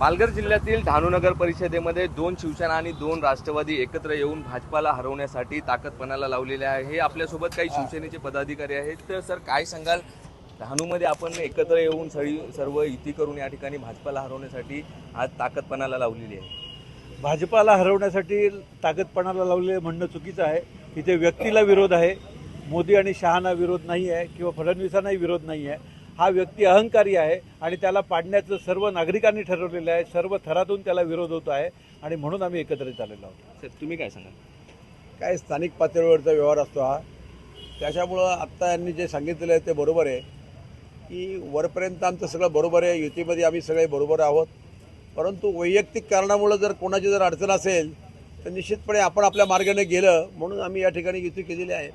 पालघर जिल्ह्यातील नगर परिषदेमध्ये दोन शिवसेना आणि दोन राष्ट्रवादी एकत्र येऊन भाजपाला हरवण्यासाठी ताकदपणाला लावलेले आहे. हे आपल्यासोबत काही शिवसेनेचे पदाधिकारी आहेत. तर सर काय सांगाल? डहाणूमध्ये आपण एकत्र येऊन सळी सर्व युती करून या ठिकाणी भाजपाला हरवण्यासाठी आज ताकदपणाला लावलेली आहे. भाजपाला हरवण्यासाठी ताकदपणाला लावलेलं म्हणणं चुकीचं आहे. इथे व्यक्तीला विरोध आहे. मोदी आणि शहाना विरोध नाही आहे किंवा फडणवीसांनाही विरोध नाही आहे. हा व्यक्ती अहंकारी आहे आणि त्याला पाडण्याचं सर्व नागरिकांनी ठरवलेलं आहे सर्व थरातून त्याला विरोध होत आहे आणि म्हणून आम्ही एकत्रित आलेलो आहोत. सर तुम्ही काय सांगाल? काय स्थानिक पातळीवरचा व्यवहार असतो हा. त्याच्यामुळं आत्ता यांनी जे सांगितलेलं आहे ते बरोबर आहे की वरपर्यंत आमचं सगळं बरोबर आहे युतीमध्ये आम्ही सगळे बरोबर आहोत. परंतु वैयक्तिक कारणामुळं जर कोणाची जर अडचण असेल तर निश्चितपणे आपण आपल्या मार्गाने गेलं म्हणून आम्ही या ठिकाणी युती केलेली आहे.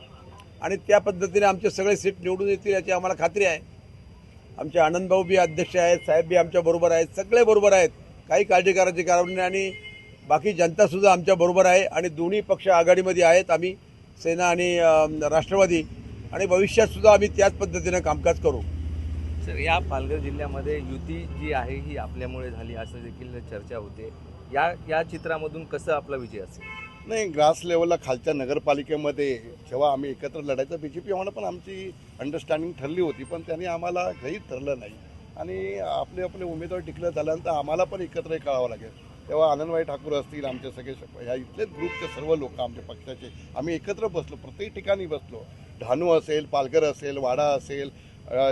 आणि त्या पद्धतीने आमचे सगळे सीट निवडून येतील याची आम्हाला खात्री आहे. आमचे आनंदभाऊ बी अध्यक्ष आहेत साहेब बी आमच्या बरोबर आहेत सगळे बरोबर आहेत. काही काळजी करायची कारण नाही आणि बाकी जनतासुद्धा आमच्या बरोबर आहे आणि दोन्ही पक्ष आघाडीमध्ये आहेत. आम्ही सेना आणि राष्ट्रवादी आणि भविष्यात सुद्धा आम्ही त्याच पद्धतीनं कामकाज करू. सर या पालघर जिल्ह्यामध्ये युती जी आहे ही आपल्यामुळे झाली असं देखील चर्चा होते. या या चित्रामधून कसं आपला विजय असेल? नाही ग्रास लेवलला खालच्या नगरपालिकेमध्ये जेव्हा आम्ही एकत्र लढायचं बी जे पी आम्हाला पण आमची अंडरस्टँडिंग ठरली होती पण त्यांनी आम्हाला गृहीत ठरलं नाही. आणि आपले आपले उमेदवार टिकलं झाल्यानंतर आम्हाला पण एकत्र करावं लागेल. तेव्हा आनंदभाई ठाकूर असतील आमचे सगळे ह्या इथलेच ग्रुपचे सर्व लोक आमच्या पक्षाचे. आम्ही एकत्र बसलो प्रत्येक ठिकाणी बसलो. डहाणू असेल पालघर असेल वाडा असेल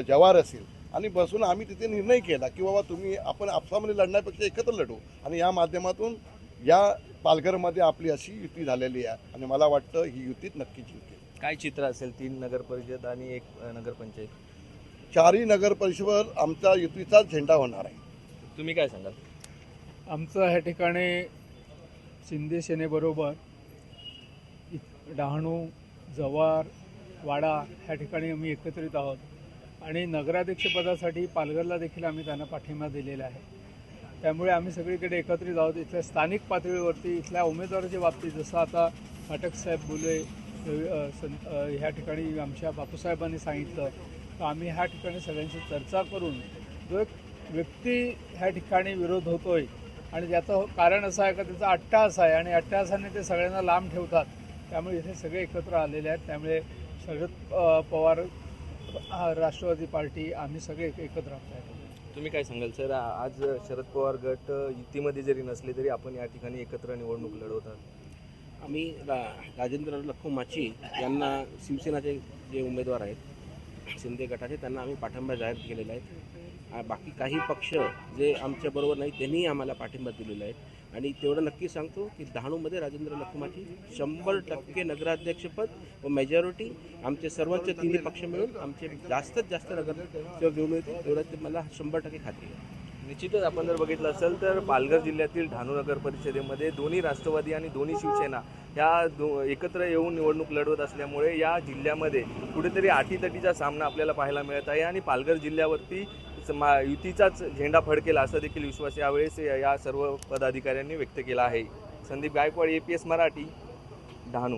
जवार असेल. आणि बसून आम्ही तिथे निर्णय केला की बाबा तुम्ही आपण आपसामध्ये लढण्यापेक्षा एकत्र लढू. आणि या माध्यमातून या पालघरमध्ये आपली अशी युती झालेली आहे आणि मला वाटतं ही युतीत नक्की जिंकेल. काय चित्र असेल तीन नगर परिषद आणि एक नगरपंचायत चारही नगर परिषदेवर आमचा युतीचाच झेंडा होणार आहे. तुम्ही काय सांगाल? आमचं ह्या ठिकाणी शिंदे सेनेबरोबर डहाणू जव्हार वाडा ह्या ठिकाणी आम्ही एकत्रित आहोत. आणि नगराध्यक्षपदासाठी पालघरला देखील आम्ही त्यांना पाठिंबा दिलेला आहे. त्यामुळे आम्ही सगळीकडे एकत्रित आहोत. इथल्या स्थानिक पातळीवरती इथल्या उमेदवाराच्या बाबतीत जसं आता फाटक साहेब बोले सं- ह्या ठिकाणी आमच्या बापूसाहेबांनी सांगितलं तर आम्ही ह्या ठिकाणी सगळ्यांशी चर्चा करून जो एक व्यक्ती ह्या ठिकाणी विरोध होतोय आणि त्याचं कारण असं आहे का त्याचा अट्टाहास आहे आणि अट्टासाने ते सगळ्यांना लांब ठेवतात त्यामुळे इथे सगळे एकत्र आलेले आहेत. त्यामुळे शरद पवार राष्ट्रवादी पार्टी आम्ही सगळे एकत्र आहोत. तुम्ही काय सांगाल? सर आज शरद पवार गट युतीमध्ये जरी नसले तरी आपण या ठिकाणी एकत्र निवडणूक लढवतात आम्ही रा राजेंद्र लखू माची यांना शिवसेनाचे जे उमेदवार आहेत शिंदे गटाचे त्यांना आम्ही पाठिंबा जाहीर केलेला आहे. बाकी काही पक्ष जे आमच्याबरोबर नाही त्यांनीही आम्हाला पाठिंबा दिलेला आहे. आणि तेवढं नक्की सांगतो की डहाणूमध्ये राजेंद्र लखमाची शंभर टक्के नगराध्यक्षपद व मेजॉरिटी आमचे सर्वोच्च तिन्ही पक्ष मिळून आमचे जास्तीत जास्त नगर निवडून येतील तेवढं ते मला शंभर टक्के खात्री आहे. निश्चितच आपण जर बघितलं असेल तर पालघर जिल्ह्यातील डहाणू नगर परिषदेमध्ये दोन्ही राष्ट्रवादी आणि दोन्ही शिवसेना ह्या दो एकत्र येऊन निवडणूक लढवत असल्यामुळे या जिल्ह्यामध्ये कुठेतरी अटीतटीचा सामना आपल्याला पाहायला मिळत आहे आणि पालघर जिल्ह्यावरती मा युतीचाच झेंडा फडकेल असा देखील विश्वास यावेळेस या या सर्व पदाधिकाऱ्यांनी व्यक्त केला आहे. Sandeep Gaikwad A P S Marathi Dahanu